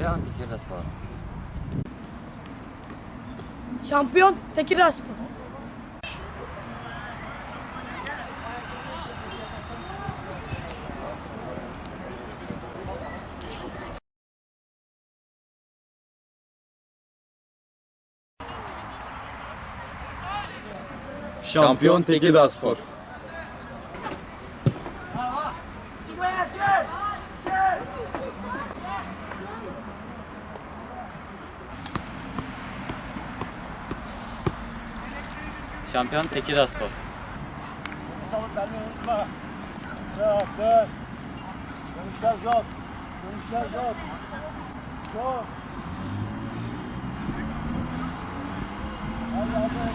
Şampiyon Tekirdağspor. Şampiyon Tekirdağspor. Şampiyon Tekirdağspor. Şampiyon Tekirdağspor. Salıp vermeyi unutma. Dön, dön. Dönüşler çok. Dönüşler çok. Çok. Hadi hadi.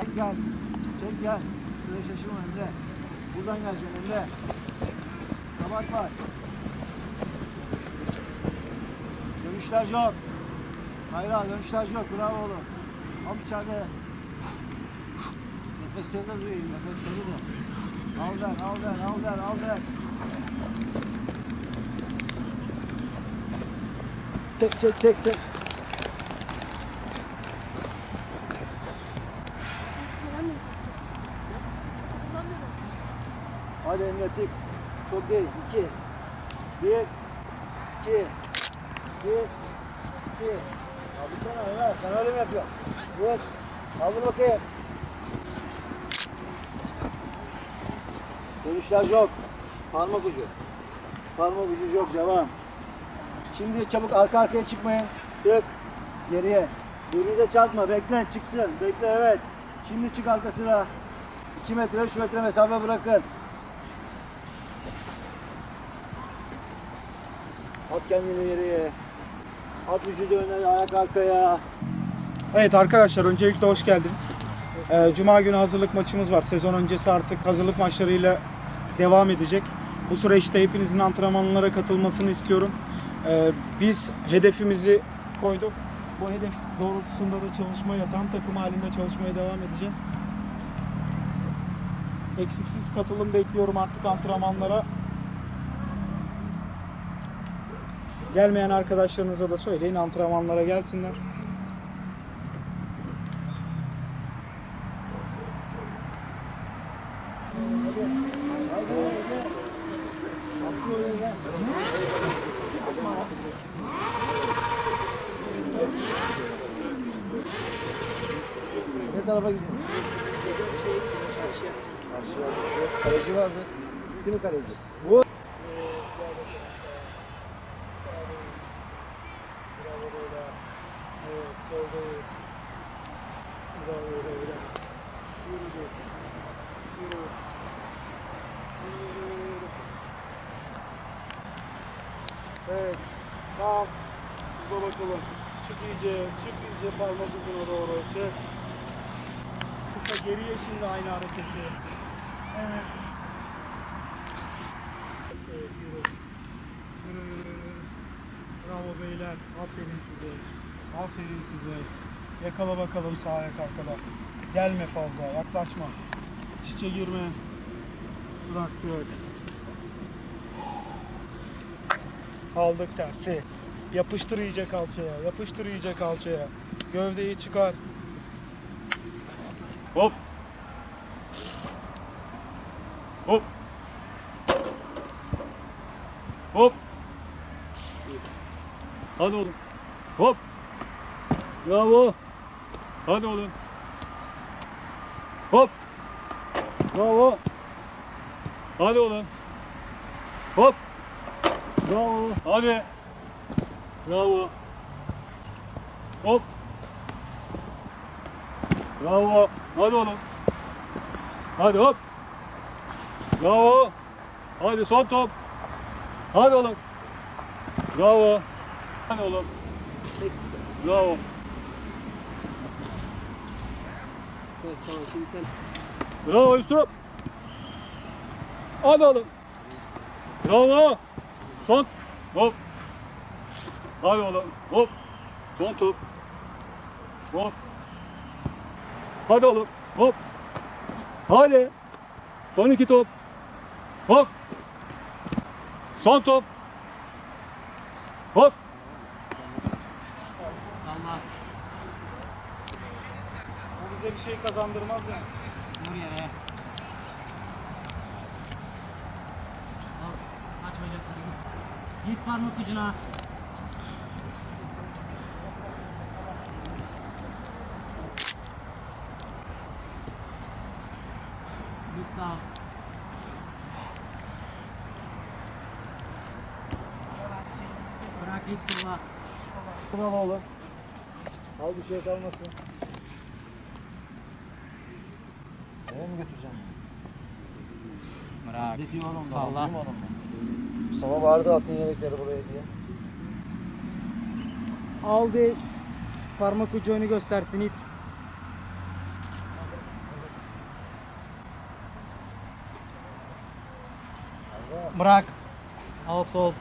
Çek gel. Çek gel. Şuraya şaşırma Emre. Buradan geleceksin Emre. Kabak var. Dönüşler yok. Hayır dönüşler yok. Bravo oğlum. Al içeride. Nefesleri de duyayım. Nefesleri de. Al ver, al ver, al ver, al ver. Tek, tek, tek, tek. Hadi Emre tek. Çok değil. İki. Bir. İki. Bir. İki. Abi sana Ömer. Sen öyle mi yapıyorsun? Bir. Kaldır bakayım. Dönüşler yok. Parmak ucu. Parmak ucu yok. Devam. Şimdi çabuk arka arkaya çıkmayın. Tık. Geriye. Birbirinize çarpma. Bekle. Çıksın. Bekle. Evet. Şimdi çık arkasına. 2 metre 3 metre mesafe bırakın. At kendini geriye. At vücudu öne, ayak arkaya. Evet arkadaşlar öncelikle hoş geldiniz. Ee, Cuma günü hazırlık maçımız var. Sezon öncesi artık hazırlık maçlarıyla devam edecek. Bu süreçte hepinizin antrenmanlara katılmasını istiyorum. Ee, biz hedefimizi koyduk. Bu hedef doğrultusunda da çalışmaya, tam takım halinde çalışmaya devam edeceğiz. Eksiksiz katılım bekliyorum artık antrenmanlara. Gelmeyen arkadaşlarınıza da söyleyin antrenmanlara gelsinler. Ne tarafa gidiyorsun? Aşağı düşüyor. Kaleci vardı. Gitti mi kaleci? Bu. Evet, soldayız. Bravo, öyle. Yürüdü. Yürü. Yürü. Evet, tamam. Burada bakalım. Çık iyice, çık iyice parmak ucuna doğru. Çık. Kısa geriye şimdi aynı hareketi. Evet. Evet, yürü. Yürü, yürü. Bravo beyler. Aferin size. Aferin size. Yakala bakalım sağ ayak arkada. Gelme fazla. Yaklaşma. Çiçe girme. Bıraktık. Aldık tersi. Yapıştır iyice kalçaya. Yapıştır iyice kalçaya. Gövdeyi çıkar. Hop. Hop. Hop. Hadi oğlum. Hop. Bravo. Hadi oğlum. Hop. Bravo. Hadi oğlum. Hop. Bravo. Hadi. Bravo. Hop. Bravo. Hadi oğlum. Hadi hop. Bravo. Hadi son top. Hadi oğlum. Bravo. Hadi oğlum. Bravo. Bravo Yusuf. Hadi oğlum. Bravo. Son. Hop. Hadi oğlum. Hop. Son top. Hop. Hadi oğlum. Hop. Hadi. Son iki top. Hop. Son top. Hop. Bu bize bir şey kazandırmaz yani. Vur yere. Git. Parmak ucuna. Git sağ. Bırak git sola. Tamam oğlum. Al bir şey kalmasın. Eve mi götüreceğim? Bırak. Dedi oğlum. Salla. Salla. Mustafa vardı atın yelekleri buraya diye. Aldız. Parmak ucu önü göstersin it. Bırak. Al sol.